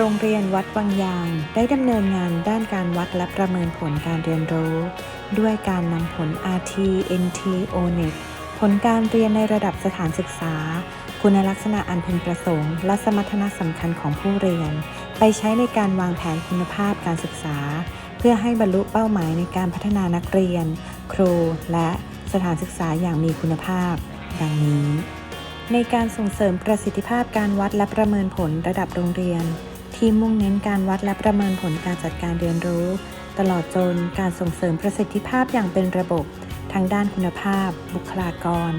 โรงเรียนวัดวังยาง ได้ดำเนินงานด้านการวัดและประเมินผลการเรียนรู้ ด้วยการนำผล RT NT ONET ผลการเรียนในระดับสถานศึกษา คุณลักษณะอันพึงประสงค์ และสมรรถนะสำคัญของผู้เรียน ไปใช้ในการวางแผนคุณภาพการศึกษา เพื่อให้บรรลุเป้าหมายในการพัฒนานักเรียน ครู และสถานศึกษาอย่างมีคุณภาพ ดังนี้ ในการส่งเสริมประสิทธิภาพการวัดและประเมินผลระดับโรงเรียน ทีมมุ่งเน้นการวัดและประเมินผลการจัดการเรียนรู้ ตลอดจนการส่งเสริมประสิทธิภาพอย่างเป็นระบบ ทั้งด้านคุณภาพ บุคลากร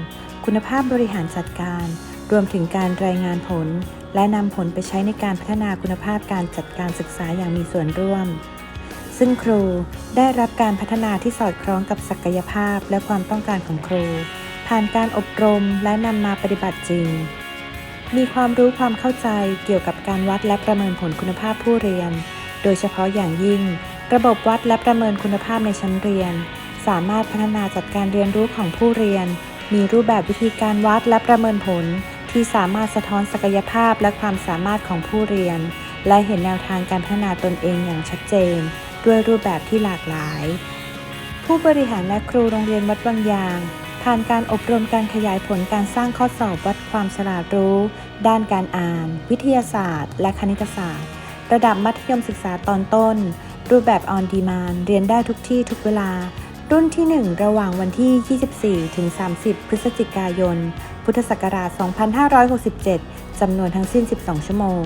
คุณภาพบริหารจัดการ รวมถึงการรายงานผล และนำผลไปใช้ในการพัฒนาคุณภาพการจัดการศึกษาอย่างมีส่วนร่วม ซึ่งครูได้รับการพัฒนาที่สอดคล้องกับศักยภาพและความต้องการของครู ผ่านการอบรมและนำมาปฏิบัติจริง มีความรู้ความเข้าใจเกี่ยวกับการวัดและประเมินผลคุณภาพผู้เรียน โดยเฉพาะอย่างยิ่ง ระบบวัดและประเมินคุณภาพในชั้นเรียน สามารถพัฒนาจัดการเรียนรู้ของผู้เรียน มีรูปแบบวิธีการวัดและประเมินผล ที่สามารถสะท้อนศักยภาพและความสามารถของผู้เรียน และเห็นแนวทางการพัฒนาตนเองอย่างชัดเจน ด้วยรูปแบบที่หลากหลาย ผู้บริหารและครูโรงเรียนวัดบางยาง ผ่านการอบรมการขยายผลการสร้างข้อสอบวัดความฉลาดรู้ ด้านการอ่าน วิทยาศาสตร์ และคณิตศาสตร์ ระดับมัธยมศึกษาตอนต้น รูปแบบ on demand เรียนได้ทุกที่ทุกเวลา รุ่นที่ 1 ระหว่างวันที่ 24 ถึง 30 พฤศจิกายน พุทธศักราช 2567 จำนวนทั้งสิ้น 12 ชั่วโมง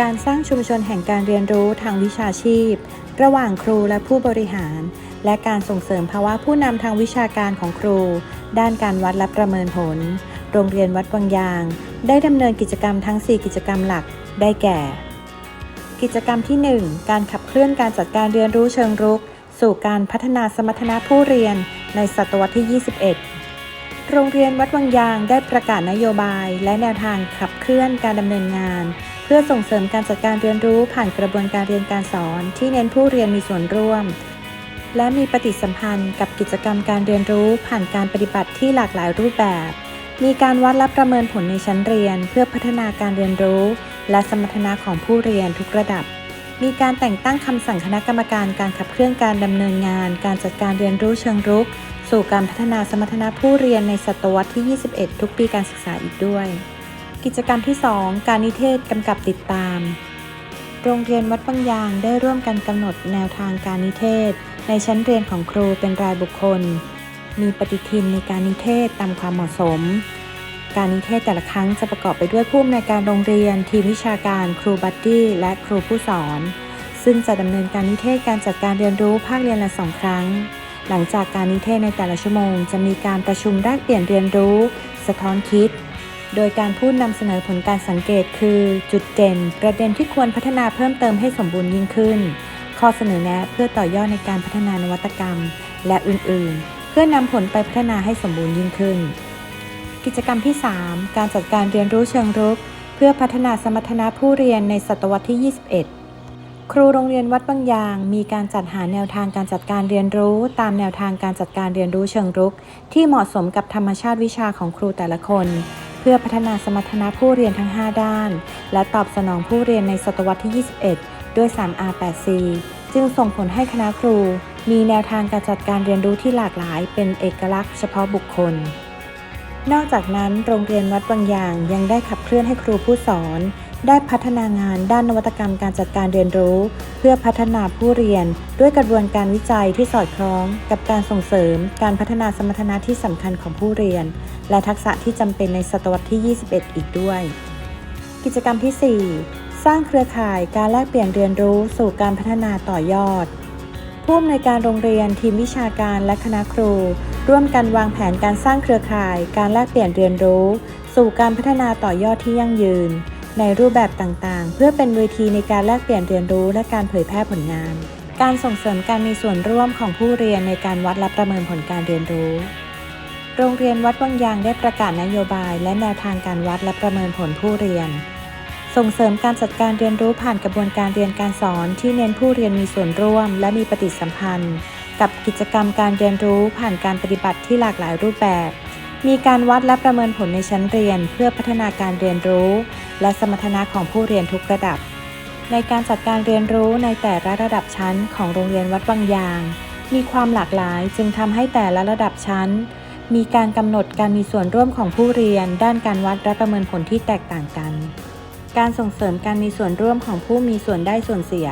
การสร้างชุมชนแห่งการเรียนรู้ทางวิชาชีพ ระหว่างครูและผู้บริหาร และการส่งเสริมภาวะผู้นำทางวิชาการของครู ด้านการวัดและประเมินผล โรงเรียนวัดวังยาง ได้ดำเนินกิจกรรมทั้ง 4 กิจกรรมหลัก ได้แก่ กิจกรรมที่ 1 การขับเคลื่อนการจัดการเรียนรู้เชิงรุก สู่การพัฒนาสมรรถนะผู้เรียนในศตวรรษที่ 21 โรงเรียนวัดวังยางได้ประกาศนโยบาย และแนวทางขับเคลื่อนการดำเนินงาน เพื่อส่งเสริมการจัดการเรียนรู้ผ่านกระบวนการเรียนการสอน ที่เน้นผู้เรียนมีส่วนร่วม และมีปฏิสัมพันธ์กับกิจกรรมการเรียนรู้ผ่านการปฏิบัติที่หลากหลายรูปแบบ มีการวัดและประเมินผลในชั้นเรียน เพื่อพัฒนาการเรียนรู้ และสมรรถนะของผู้เรียนทุกระดับ มีการแต่งตั้งคำสั่งคณะกรรมการการขับเคลื่อนการดำเนินงาน การจัดการเรียนรู้เชิงรุก สู่การพัฒนาสมรรถนะผู้เรียนในศตวรรษที่ 21 ทุกปีการศึกษาอีกด้วย กิจกรรมที่ 2 การนิเทศกำกับติดตาม โรงเรียนวัดบางยางได้ร่วมกันกำหนดแนวทางการนิเทศ ในชั้นเรียนของครูเป็นรายบุคคล มีปฏิทินในการนิเทศตามความเหมาะสม การนิเทศแต่ละครั้งจะประกอบไปด้วยผู้อำนวยการโรงเรียน ทีมวิชาการครูบัดดี้และครูผู้สอน ซึ่งจะดำเนินการนิเทศการจัดการเรียนรู้ภาคเรียนละสองครั้ง หลังจากการนิเทศในแต่ละชั่วโมง จะมีการประชุมแลกเปลี่ยนเรียนรู้ สะท้อนคิดโดยการพูดนำเสนอผลการสังเกตคือ จุดเด่น ประเด็นที่ควรพัฒนาเพิ่มเติมให้สมบูรณ์ยิ่งขึ้น ข้อเสนอแนะเพื่อต่อยอดในการพัฒนานวัตกรรม และอื่น ๆ เพื่อนำผลไปพัฒนาให้สมบูรณ์ยิ่งขึ้น กิจกรรมที่ 3 การจัดการเรียนรู้เชิงรุก เพื่อพัฒนาสมรรถนะผู้เรียนในศตวรรษที่ 21 ครูโรงเรียนวัดบางยาง มีการจัดหาแนวทางการจัดการเรียนรู้ ตามแนวทางการจัดการเรียนรู้เชิงรุก ที่เหมาะสมกับธรรมชาติวิชาของครูแต่ละคน เพื่อพัฒนาสมรรถนะผู้เรียนทั้ง 5 ด้าน และตอบสนองผู้เรียนในศตวรรษที่ 21 ด้วย 3R8C จึงส่งผลให้คณะครู มีแนวทางการจัดการเรียนรู้ที่หลากหลาย เป็นเอกลักษณ์เฉพาะบุคคล นอกจากนั้นโรงเรียนวัดบางอย่างยังได้ขับเคลื่อนให้ครูผู้สอน ได้พัฒนางานด้านนวัตกรรมการจัดการเรียนรู้ เพื่อพัฒนาผู้เรียน ด้วยกระบวนการวิจัยที่สอดคล้อง กับการส่งเสริม การพัฒนาสมรรถนะที่สำคัญของผู้เรียน และทักษะที่จำเป็นในศตวรรษที่ 21 อีกด้วย กิจกรรมที่ 4 สร้างเครือข่ายการแลกเปลี่ยนเรียนรู้สู่การพัฒนาต่อยอด ผู้อำนวยการโรงเรียนทีมวิชาการและคณะครู ร่วมกันวางแผนการสร้างเครือข่าย การแลกเปลี่ยนเรียนรู้ สู่การพัฒนาต่อยอดที่ยั่งยืน ในรูปแบบต่างๆ เพื่อเป็นเวทีในการแลกเปลี่ยนเรียนรู้และการเผยแพร่ผลงาน การส่งเสริมการมีส่วนร่วมของผู้เรียนในการวัดและประเมินผลการเรียนรู้โรงเรียนวัดวังยางได้ประกาศนโยบายและแนวทางการวัดและประเมินผลผู้เรียน ส่งเสริมการจัดการเรียนรู้ผ่านกระบวนการเรียนการสอนที่เน้นผู้เรียนมีส่วนร่วม และมีปฏิสัมพันธ์ กับกิจกรรมการเรียนรู้ผ่านการปฏิบัติที่หลากหลายรูปแบบ มีการวัดและประเมินผลในชั้นเรียน เพื่อพัฒนาการเรียนรู้ และสมรรถนะของผู้เรียนทุกระดับ ในการจัดการเรียนรู้ในแต่ละระดับชั้นของโรงเรียนวัดบางยาง มีความหลากหลายจึงทำให้แต่ละระดับชั้น มีการกำหนดการมีส่วนร่วมของผู้เรียน ด้านการวัดและประเมินผลที่แตกต่างกัน การส่งเสริมการมีส่วนร่วมของผู้มีส่วนได้ส่วนเสีย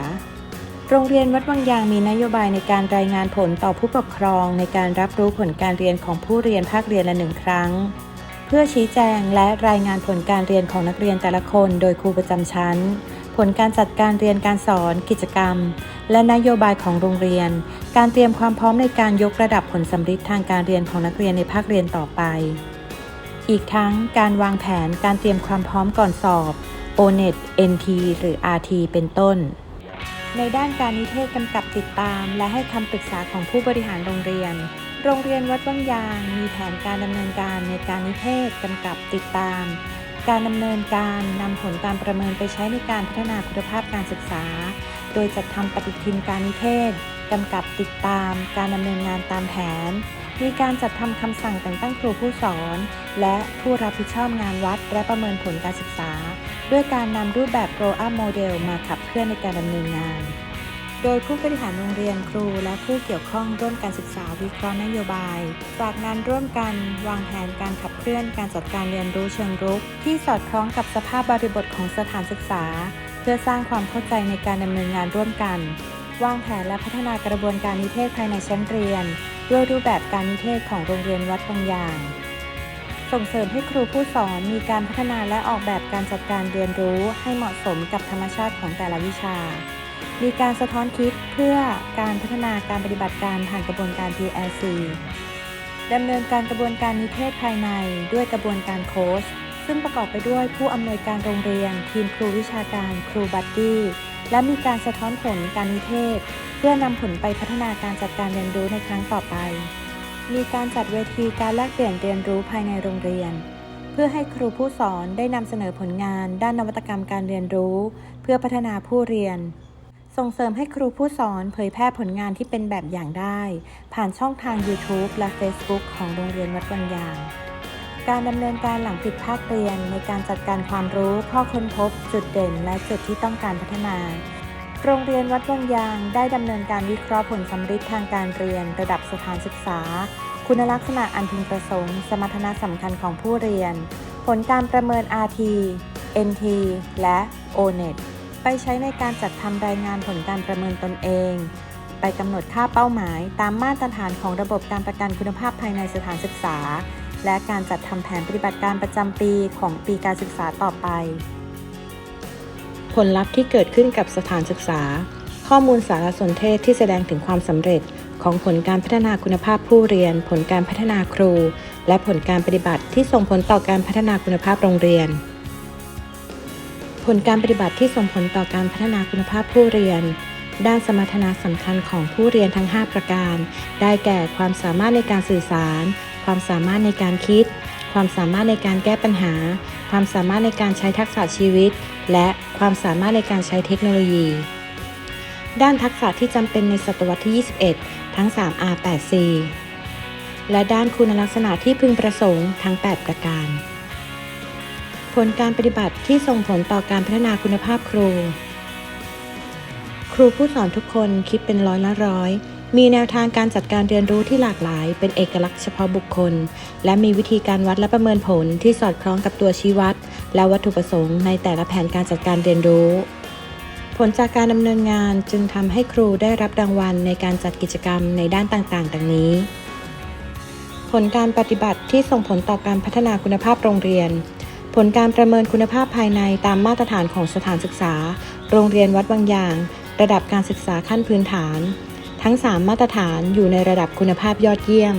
โรงเรียนวัดวังยางมีนโยบายในการรายงานผลต่อผู้ปกครอง ในการรับรู้ผลการเรียนของผู้เรียนภาคเรียนละหนึ่งครั้ง เพื่อชี้แจงและรายงานผลการเรียนของนักเรียนแต่ละคน โดยครูประจำชั้น ผลการจัดการเรียนการสอน กิจกรรม และนโยบายของโรงเรียน การเตรียมความพร้อมในการยกระดับผลสำฤทธิ์ทางการเรียนของนักเรียนในภาคเรียนต่อไป อีกทั้งการวางแผนการเตรียมความพร้อมก่อนสอบ ONET NT หรือ RT เป็นต้น ในด้านการนิเทศกำกับติดตาม และให้คำปรึกษาของผู้บริหารโรงเรียน โรงเรียนวัดวังยาง มีแผนการดำเนินการในการนิเทศกำกับติดตาม การดำเนินการนำผลการประเมินไปใช้ในการพัฒนาคุณภาพการศึกษา โดยจัดทำปฏิทินการนิเทศกำกับติดตาม การดำเนินงานตามแผน มีการจัดทำคำสั่งแต่งตั้งครูผู้สอน และผู้รับผิดชอบงานวัด และประเมินผลการศึกษา ด้วยการนำรูปแบบ Grow Up Model มาขับเคลื่อนในการดำเนินงาน โดยผู้บริหารโรงเรียนครูและผู้เกี่ยวข้องร่วมการศึกษาวิเคราะห์นโยบาย จากนั้นร่วมกันวางแผนการขับเคลื่อนการจัดการเรียนรู้เชิงรุก ที่สอดคล้องกับสภาพบริบทของสถานศึกษา เพื่อสร้างความเข้าใจในการดำเนินงานร่วมกัน วางแผนและพัฒนากระบวนการนิเทศภายในชั้นเรียน ด้วยรูปแบบการนิเทศของโรงเรียนวัดบางอย่าง ส่งเสริมให้ครูผู้สอนมีการพัฒนาและออกแบบการจัดการเรียนรู้ให้เหมาะสมกับธรรมชาติของแต่ละวิชา มีการสะท้อนคิดเพื่อการพัฒนาการปฏิบัติการผ่านกระบวนการ PLC ดำเนินการกระบวนการนิเทศภายในด้วยกระบวนการโค้ชซึ่งประกอบไปด้วยผู้อำนวยการโรงเรียน ทีมครูวิชาการ ครูบัดดี้และมีการสะท้อนผลการนิเทศ พื่อนำผลไปพัฒนาการจัดการเรียนรู้ในครั้งต่อไป มีการจัดเวทีการแลกเปลี่ยนเรียนรู้ภายในโรงเรียน เพื่อให้ครูผู้สอนได้นำเสนอผลงาน ด้านนวัตกรรมการเรียนรู้ เพื่อพัฒนาผู้เรียน ส่งเสริมให้ครูผู้สอนเผยแพร่ผลงานที่เป็นแบบอย่างได้ ผ่านช่องทาง YouTube และ Facebook ของโรงเรียนวัดวังยางการดำเนินการหลังปิดภาคเรียนในการจัดการความรู้ ข้อค้นพบ จุดเด่น และจุดที่ต้องการพัฒนา โรงเรียนวัดวังยางได้ดำเนินการวิเคราะห์ผลสำฤทธิ์ทางการเรียนระดับสถานศึกษา คุณลักษณะอันพึงประสงค์ สมรรถนะสำคัญของผู้เรียน ผลการประเมิน RT NT และ ONET ไปใช้ในการจัดทำรายงานผลการประเมินตนเอง ไปกำหนดค่าเป้าหมาย ตามมาตรฐานของระบบการประกันคุณภาพภายในสถานศึกษา และการจัดทำแผนปฏิบัติการประจำปีของปีการศึกษาต่อไป ผลลัพธ์ที่เกิดขึ้นกับสถานศึกษา ข้อมูลสารสนเทศที่แสดงถึงความสำเร็จ ของผลการพัฒนาคุณภาพผู้เรียน ผลการพัฒนาครู และผลการปฏิบัติที่ส่งผลต่อการพัฒนาคุณภาพโรงเรียน ผลการปฏิบัติที่ส่งผลต่อการพัฒนาคุณภาพผู้เรียน ด้านสมรรถนะสำคัญของผู้เรียนทั้ง 5 ประการ ได้แก่ความสามารถในการสื่อสาร ความสามารถในการคิด ความสามารถในการแก้ปัญหา ความสามารถในการใช้ทักษะชีวิต และความสามารถในการใช้เทคโนโลยี ด้านทักษะที่จำเป็นในศตวรรษที่ 21 ทั้ง 3 R 8 C และด้านคุณลักษณะที่พึงประสงค์ทั้ง 8 ประการ ผลการปฏิบัติที่ส่งผลต่อการพัฒนาคุณภาพครู ครูผู้สอนทุกคนคิดเป็นร้อยละร้อย มีแนวทางการจัดการเรียนรู้ที่หลากหลาย เป็นเอกลักษณ์เฉพาะบุคคล และมีวิธีการวัดและประเมินผลที่สอดคล้องกับตัวชี้วัด และวัตถุประสงค์ในแต่ละแผนการจัดการเรียนรู้ ผลจากการดำเนินงานจึงทำให้ครูได้รับรางวัลในการจัดกิจกรรมในด้านต่างๆ ดังนี้ ผลการปฏิบัติที่ส่งผลต่อการพัฒนาคุณภาพโรงเรียน ผลการประเมินคุณภาพภายในตามมาตรฐานของสถานศึกษา โรงเรียนวัดบางอย่าง ระดับการศึกษาขั้นพื้นฐาน ทั้ง 3 มาตรฐานอยู่ในระดับคุณภาพยอดเยี่ยม